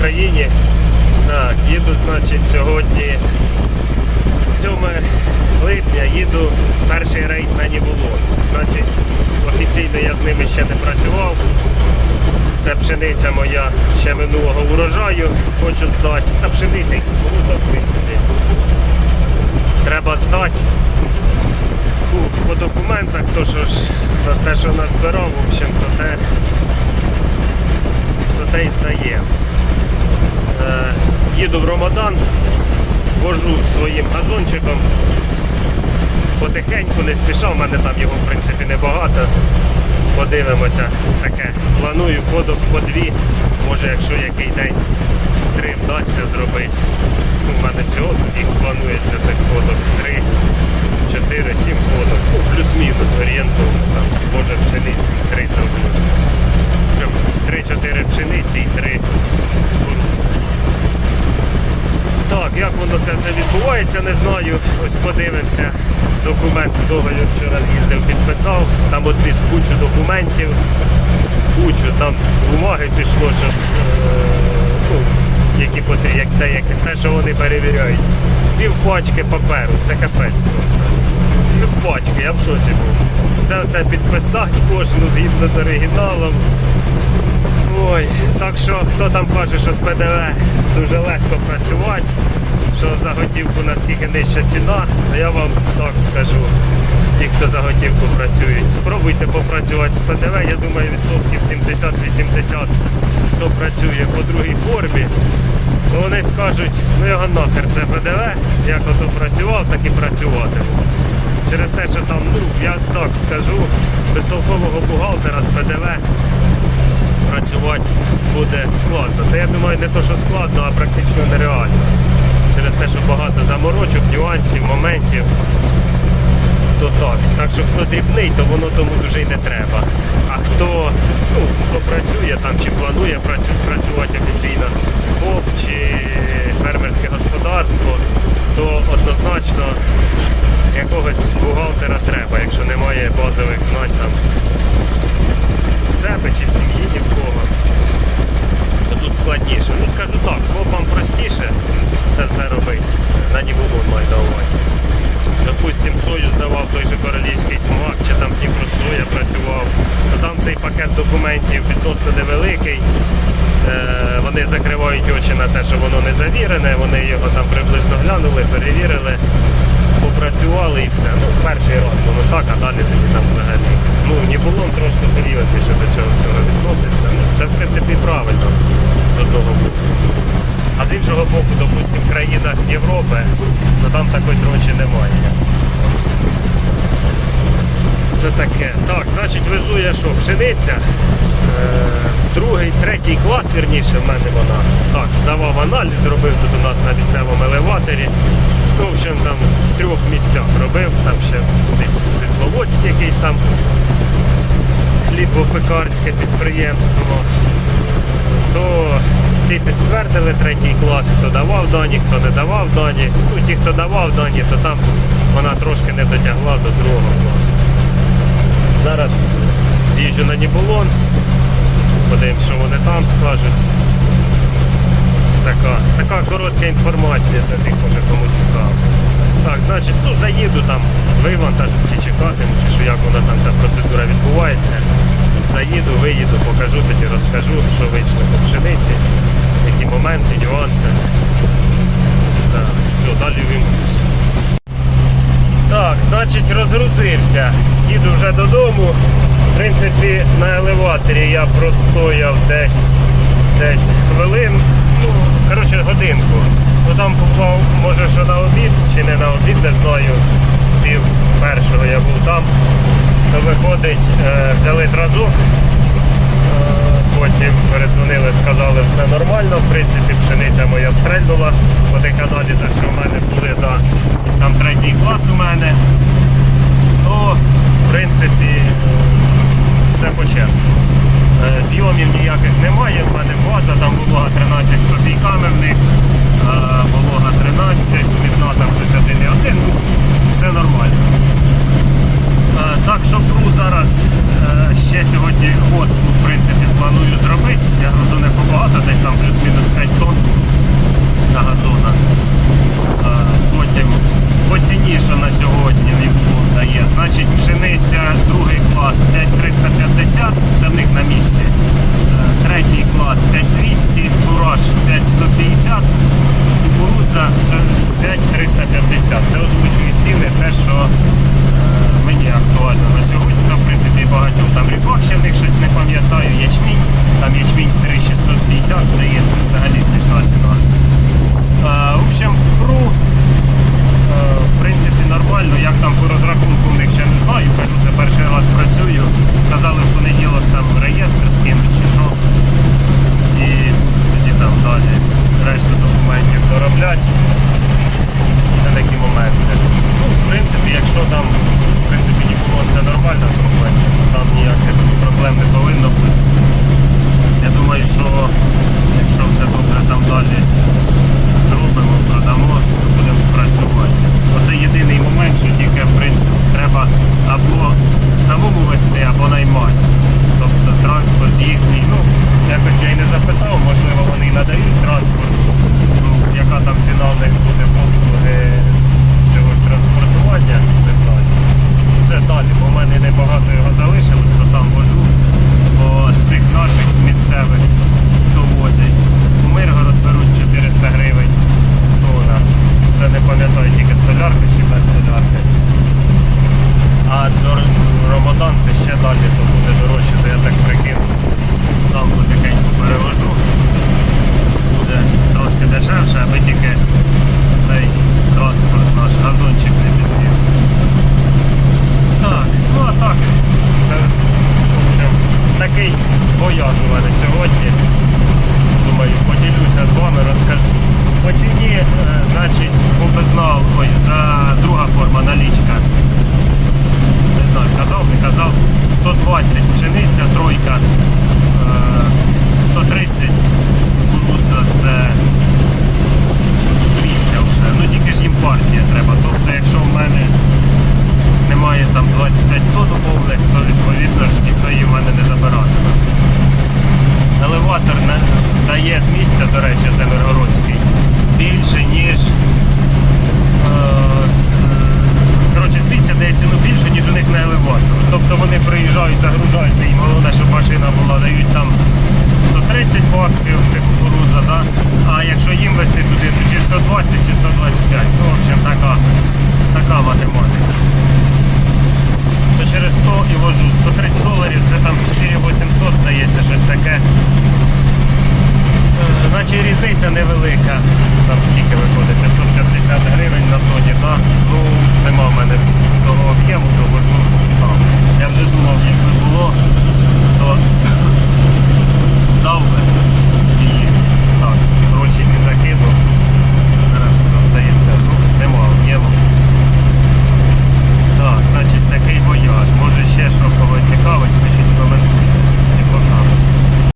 Україні. Так, їду, значить, сьогодні 7 липня їду перший рейс на Нібулон. Значить, офіційно я з ними ще не працював. Це пшениця моя ще минулого урожаю. Хочу здати. Та пшениця і кукурудза, в принципі. Треба здати. По документах, то що ж, то те, що назбирав, в общем, то те, то те і здає. Їду в Ромадан, вожу своїм газончиком. Потихеньку не спішав, в мене там його в принципі небагато. Подивимося таке. Планую ходок по дві. Може, якщо який день три вдасться зробити. В мене всього їх планується цих ходок. Три, чотири, сім ходок. Ну, плюс-мінус орієнтовно. Там, може пшениці, три зроблю. Три-чотири пшениці і три як воно це все відбувається, не знаю. Ось подивився. Документ договір вчора з'їздив, підписав. Там одвіз кучу документів, кучу там бумаги пішло, щоб е, ну, які як те, як те, що вони перевіряють. Пів пачки паперу, це капець просто. Пів пачки, я в шоці був. Це все підписати кожну згідно з оригіналом. Ой, так що хто там каже, що з ПДВ дуже легко працювати, що за готівку наскільки нижча ціна, то я вам так скажу. Ті, хто за готівку працюють, спробуйте попрацювати з ПДВ, я думаю, відсотків 70-80, хто працює по другій формі, то вони скажуть, ну його нахер це ПДВ, як ото працював, так і працюватиму. Через те, що там, ну, я так скажу, без толкового бухгалтера з ПДВ працювати буде складно. Та я думаю, не то, що складно, а практично нереально. Через те, що багато заморочок, нюансів, моментів. То так. Так що хто дрібний, то воно тому дуже й не треба. А хто, ну, хто працює там чи планує працю- працювати офіційно ФОП чи фермерське господарство, то однозначно якогось бухгалтера треба, якщо немає базових знань там себе чи в сім'ї ні в кого. Тут складніше. Ну скажу так, хлопам простіше це все робити. На Нібулон маю на увазі. Допустим, сою здавав той же королівський смак, чи там Дніпро соя працював, то там цей пакет документів відносно невеликий. Е, вони закривають очі на те, що воно не завірене, вони його там приблизно глянули, перевірили, попрацювали і все. Ну, перший раз воно так, а далі тоді там взагалі. Ну, Нібулон трошки серйозніше до цього всього відноситься. Ну, це в принципі правильно з одного боку. А з іншого боку, допустимо, в країнах Європи, то там такої дрочі немає. Це таке. Так, значить, везу я що, пшениця. Е, другий, третій клас, вірніше, в мене вона. Так, здавав аналіз, зробив тут у нас на місцевому елеваторі. Общем, там в трьох місцях робив, там ще десь Світловодський якийсь там хлібопекарське підприємство то всі підтвердили третій клас, хто давав дані, хто не давав дані. Ну, ті, хто давав дані, то там вона трошки не дотягла до другого класу. Зараз з'їжджу на Нібулон, подивимось, що вони там скажуть. Така, така коротка інформація для тих, може кому цікаво. Так, значить, ну заїду там, вивантажу чи чекатиму, чи що як вона там ця процедура відбувається. Заїду, виїду, покажу, тоді розкажу, що вийшло по пшениці, які моменти, нюанси. Так, все, далі вимкнусь. Так, значить розгрузився. Їду вже додому. В принципі, на елеваторі я простояв десь десь годинку. Ну там попав, може, що на обід, чи не на обід, не знаю. Пів першого я був там. То виходить, е, взяли зразок. Е, Потім передзвонили, сказали, все нормально. В принципі, пшениця моя стрельнула по тих аналізах, що в мене були, да, там третій клас у мене. То, в принципі, е, все по-чесному. Зйомів ніяких немає, в мене база, там волога 13 баксів, це кукурудза, да? а якщо їм вести туди, то чи 120 чи 125. Ну, в общем, така, така математика. То через 100 і вожу. 130 доларів, це там 4800, здається, щось таке. Е, значить різниця невелика.